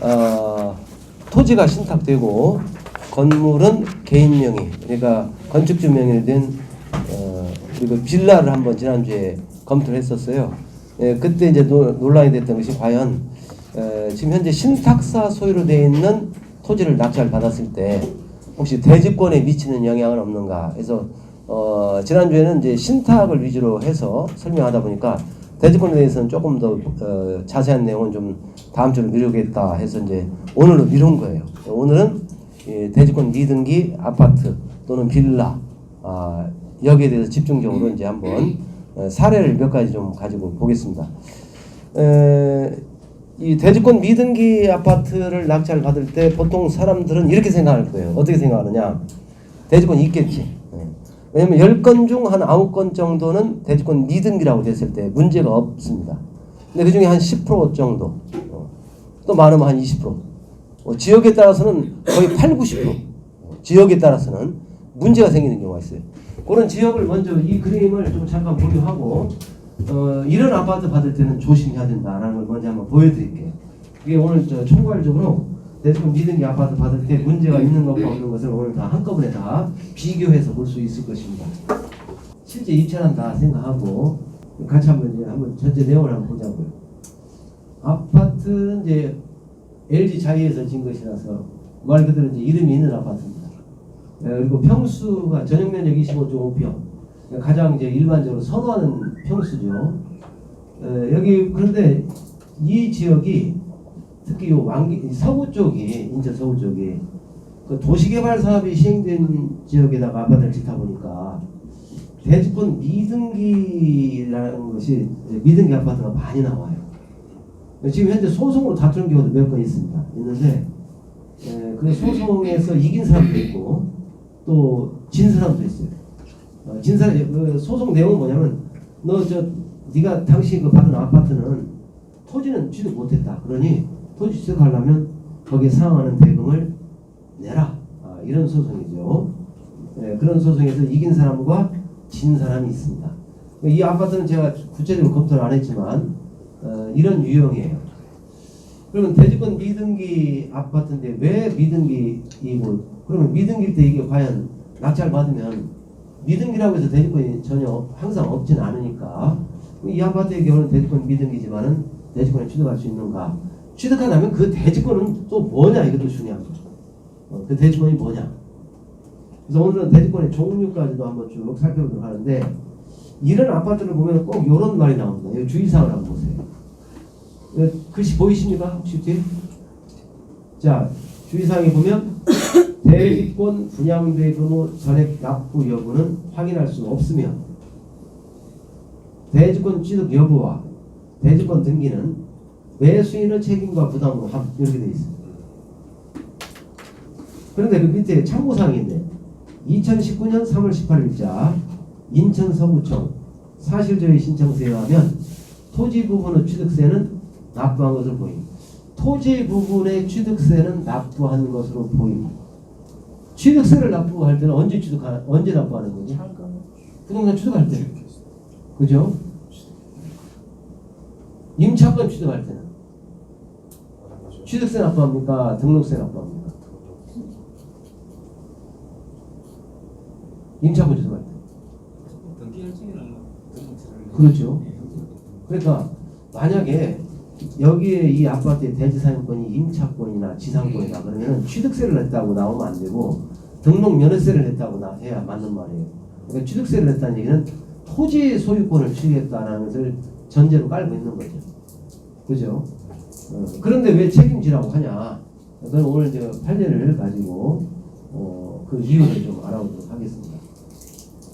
어, 토지가 신탁되고 건물은 개인 명의 그러니까 건축주 명의로 된 어, 빌라를 한번 지난주에 검토를 했었어요. 예, 그때 이제 노, 논란이 됐던 것이 과연 에, 지금 현재 신탁사 소유로 되어 있는 토지를 낙찰 받았을 때 혹시 대지권에 미치는 영향은 없는가 해서 어, 지난주에는 이제 신탁을 위주로 해서 설명하다 보니까 대지권에 대해서는 조금 더 어, 자세한 내용은 좀 다음 주로 미루겠다 해서 이제 오늘로 미룬 거예요. 오늘은 이 대지권 미등기 아파트 또는 빌라 아, 여기에 대해서 집중적으로 이제 한번 어, 사례를 몇 가지 좀 가지고 보겠습니다. 에, 이 대지권 미등기 아파트를 낙찰 받을 때 보통 사람들은 이렇게 생각할 거예요. 어떻게 생각하느냐? 대지권 있겠지. 예. 왜냐면 10건 중 한 9건 정도는 대지권 미등기라고 됐을 때 문제가 없습니다. 근데 그 중에 한 10% 정도, 어, 또 많으면 한 20%, 어, 지역에 따라서는 거의 8, 90%, 어, 지역에 따라서는 문제가 생기는 경우가 있어요. 그런 지역을 먼저 이 그림을 좀 잠깐 보류하고 어, 이런 아파트 받을 때는 조심해야 된다라는 걸 먼저 한번 보여드릴게요. 이게 오늘 저 총괄적으로 대충 미등기 아파트 받을 때 문제가 있는 것과 없는 것을 오늘 다 한꺼번에 다 비교해서 볼 수 있을 것입니다. 실제 입찰한 다 생각하고 같이 한번 이제 한번 전체 내용을 한번 보자고요. 아파트는 이제 LG 자이에서 진 것이라서 말 그대로 이제 이름이 있는 아파트입니다. 예, 그리고 평수가 전용 면적 25.5평. 가장 이제 일반적으로 선호하는 평수죠. 에, 여기 그런데 이 지역이 특히 요 왕기 서구 쪽이 인천 서구 쪽이 그 도시개발 사업이 시행된 지역에다가 아파트를 짓다 보니까 대지권 미등기라는 것이 미등기 아파트가 많이 나와요. 지금 현재 소송으로 다투는 경우도 몇 건 있습니다. 있는데 에, 그 소송에서 이긴 사람도 있고 또 진 사람도 있어요. 어, 진사 그 소송 내용은 뭐냐면 너 저 네가 당시 그 받은 아파트는 토지는 취득 못했다. 그러니 토지 취득하려면 거기에 상응하는 대금을 내라. 아, 이런 소송이죠. 예, 그런 소송에서 이긴 사람과 진 사람이 있습니다. 이 아파트는 제가 구체적으로 검토를 안 했지만 어, 이런 유형이에요. 그러면 대지권 미등기 아파트인데 왜 미등기이고 그러면 미등기일 때 이게 과연 낙찰 받으면 미등기라고 해서 대지권이 전혀 항상 없진 않으니까 이 아파트의 경우는 대지권 미등기지만은 대지권에 취득할 수 있는가? 취득하려면 그 대지권은 또 뭐냐 이것도 중요한 거죠. 어, 그 대지권이 뭐냐? 그래서 오늘은 대지권의 종류까지도 한번 쭉 살펴보도록 하는데 이런 아파트를 보면 꼭 이런 말이 나옵니다. 여기 주의사항을 한번 보세요. 어, 글씨 보이십니까? 혹시 뒤에? 자, 주의사항에 보면 대리권 분양대금 후 전액 납부 여부는 확인할 수 없으며 대지권 취득 여부와 대지권 등기는 매수인의 책임과 부담으로 함 이렇게 돼 있습니다. 그런데 그 밑에 참고사항이 있네. 2019년 3월 18일자 인천 서구청 사실조회 신청서에 하면 토지 부분의 취득세는 납부한 것으로 보입니다. 토지 부분의 취득세는 납부한 것으로 보입니다. 취득세를 납부할 때는 언제 취득하 언제 납부하는 거지? 부동산 취득할 때. 그죠? 임차권 취득할 때는 취득세 납부합니까? 등록세 납부합니까? 임차권 취득할 때. 그렇죠. 그러니까 만약에 여기에 이 아파트의 대지 사용권이 임차권이나 지상권이다 그러면 취득세를 냈다고 나오면 안 되고 등록 면허세를 냈다고 나 해야 맞는 말이에요. 그러니까 취득세를 냈다는 얘기는 토지 소유권을 취득했다는 것을 전제로 깔고 있는 거죠. 그죠? 어, 그런데 왜 책임지라고 하냐? 저는 오늘 제가 판례를 가지고 어, 그 이유를 좀 알아보도록 하겠습니다.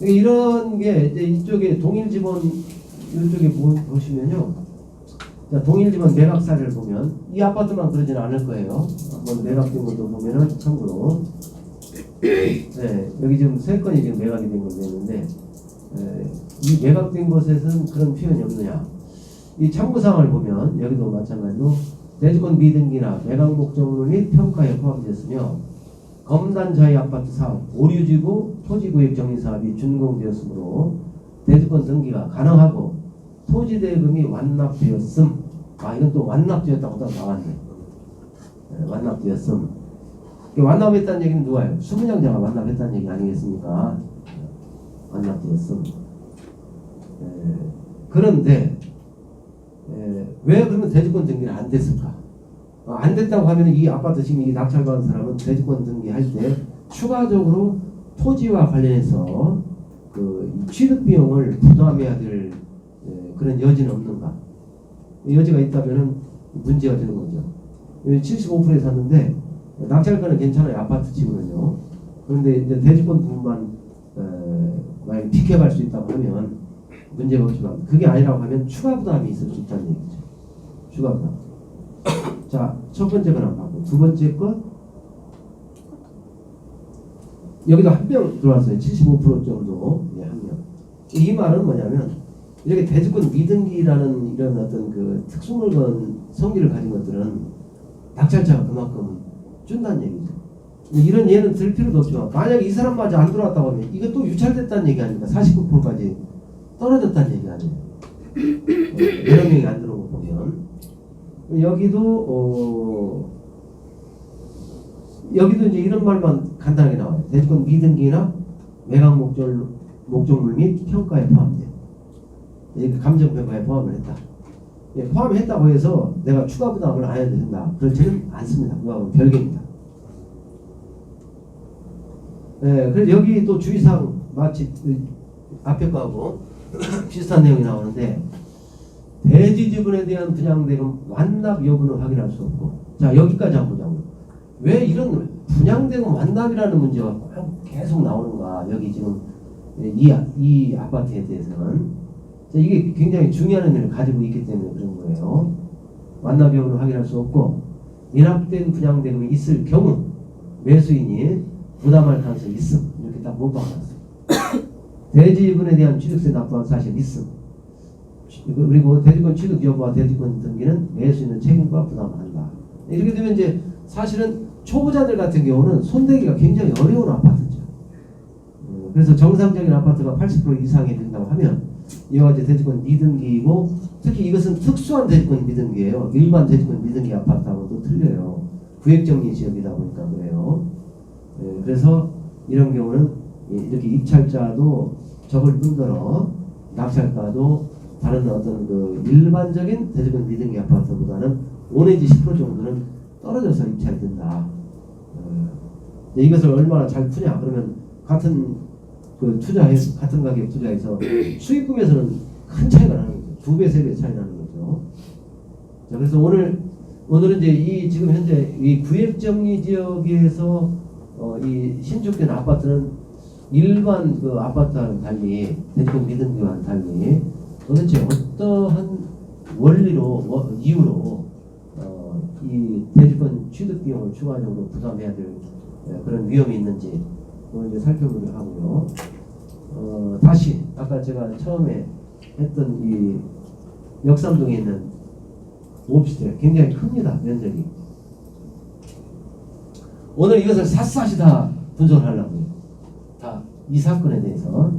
그러니까 이런 게 이제 이쪽에 동일 지번 이쪽에 보, 보시면요. 자, 동일 지번 매각 사례를 보면 이 아파트만 그러진 않을 거예요. 한번 매각된 것도 보면은 참고로 네, 여기 지금 세 건이 지금 매각이 된 걸로 있는데 에, 이 매각된 것에서는 그런 표현이 없느냐? 이 참고사항을 보면 여기도 마찬가지로 대지권 미등기나 매각 목적물 및 평가에 포함됐으며 검단 자의 아파트 사업, 오류지구 토지구역 정리 사업이 준공되었으므로 대지권 등기가 가능하고 토지 대금이 완납되었음. 아 이건 또 완납되었다고 또 나왔네. 예, 완납되었음. 이 완납했다는 얘기는 누가요? 수문양자가 완납했다는 얘기 아니겠습니까? 완납되었음. 예, 그런데 예, 왜 그러면 대주권 등기를 안 됐을까? 어, 안 됐다고 하면 이 아파트 지금 이 낙찰받은 사람은 대주권 등기할 때 추가적으로 토지와 관련해서 그이 취득 비용을 부담해야 될 예, 그런 여지는 없는가? 여지가 있다면은 문제가 되는 거죠. 75%에 샀는데 낙찰가는 괜찮아요 아파트 치고는요. 그런데 이제 대주권 부분만 에, 만약 피켓할 수 있다고 하면 문제가 없지만 그게 아니라고 하면 추가 부담이 있을 수 있다는 얘기죠. 추가 부담. 자, 첫 번째 건 한번 두 번째 건 여기도 한 명 들어왔어요. 75% 정도. 예, 한 명. 이 말은 뭐냐면 이렇게 대주권 미등기라는 이런 어떤 그 특수물건 성질을 가진 것들은 낙찰자가 그만큼 준다는 얘기죠. 이런 예는 들 필요도 없지만 만약 이 사람마저 안 들어왔다고 하면 이것도 유찰됐다는 얘기 아닙니까? 49%까지 떨어졌다는 얘기 아니에요. 어, 여러 명이 안 보면 여기도 어, 여기도 이제 이런 말만 간단하게 나와요. 대주권 미등기나 매각 목적 목적물 및 평가에 포함돼. 이게 감정 평가에 포함을 했다. 예, 포함했다고 해서 내가 추가 부담을 안 해도 된다. 그렇지는 않습니다. 그거하고는 별개입니다. 예, 그래서 여기 또 주의사항 마치 그 앞에 거하고 비슷한 내용이 나오는데 대지 지분에 대한 분양대금 완납 여부는 확인할 수 없고 자 여기까지 한번 보자고요. 왜 이런 분양대금 완납이라는 문제가 꼭 계속 나오는가 여기 지금 이, 아- 이 아파트에 대해서는 자, 이게 굉장히 중요한 의미를 가지고 있기 때문에 그런 거예요. 완납 여부는 확인할 수 없고 미납된 분양대금이 있을 경우 매수인이 부담할 가능성이 있음 이렇게 딱 못 박아놨어요. 대지분에 대한 취득세 납부한 사실 있음. 그리고 대지권 취득 여부와 대지권 등기는 매수인은 책임과 부담을 한다. 이렇게 되면 이제 사실은 초보자들 같은 경우는 손대기가 굉장히 어려운 아파트죠. 어, 그래서 정상적인 아파트가 80% 이상이 된다고 하면 이와 같이 대지권 미등기이고 특히 이것은 특수한 대지권 미등기예요. 일반 대지권 미등기 아파트하고 또 틀려요. 구획정리 지역이다 보니까 그래요. 예, 그래서 이런 경우는 예, 이렇게 입찰자도 적을 뿐더러 낙찰가도 다른 어떤 그 일반적인 대지권 미등기 아파트보다는 5 내지 10% 정도는 떨어져서 입찰이 된다. 어, 이것을 얼마나 잘 푸냐 그러면 같은 그 투자해서 같은 가격 투자해서 수익금에서는 큰 차이가 나는 거죠. 두 배, 세 배 차이 나는 거죠. 자, 그래서 오늘 오늘은 이제 이 지금 현재 이 구획 정리 지역에서 어, 이 신축된 아파트는 일반 그 아파트와는 달리 대지권 미등기와는 달리 도대체 어떠한 원리로 뭐, 이유로 어, 이 대지권 취득 비용을 추가적으로 부담해야 될 예, 그런 위험이 있는지 그걸 이제 살펴보려 하고요. 어, 다시 아까 제가 처음에 했던 이 역삼동에 있는 오피스텔 굉장히 큽니다 면적이. 오늘 이것을 샅샅이 다 분석을 하려고요. 다 이 사건에 대해서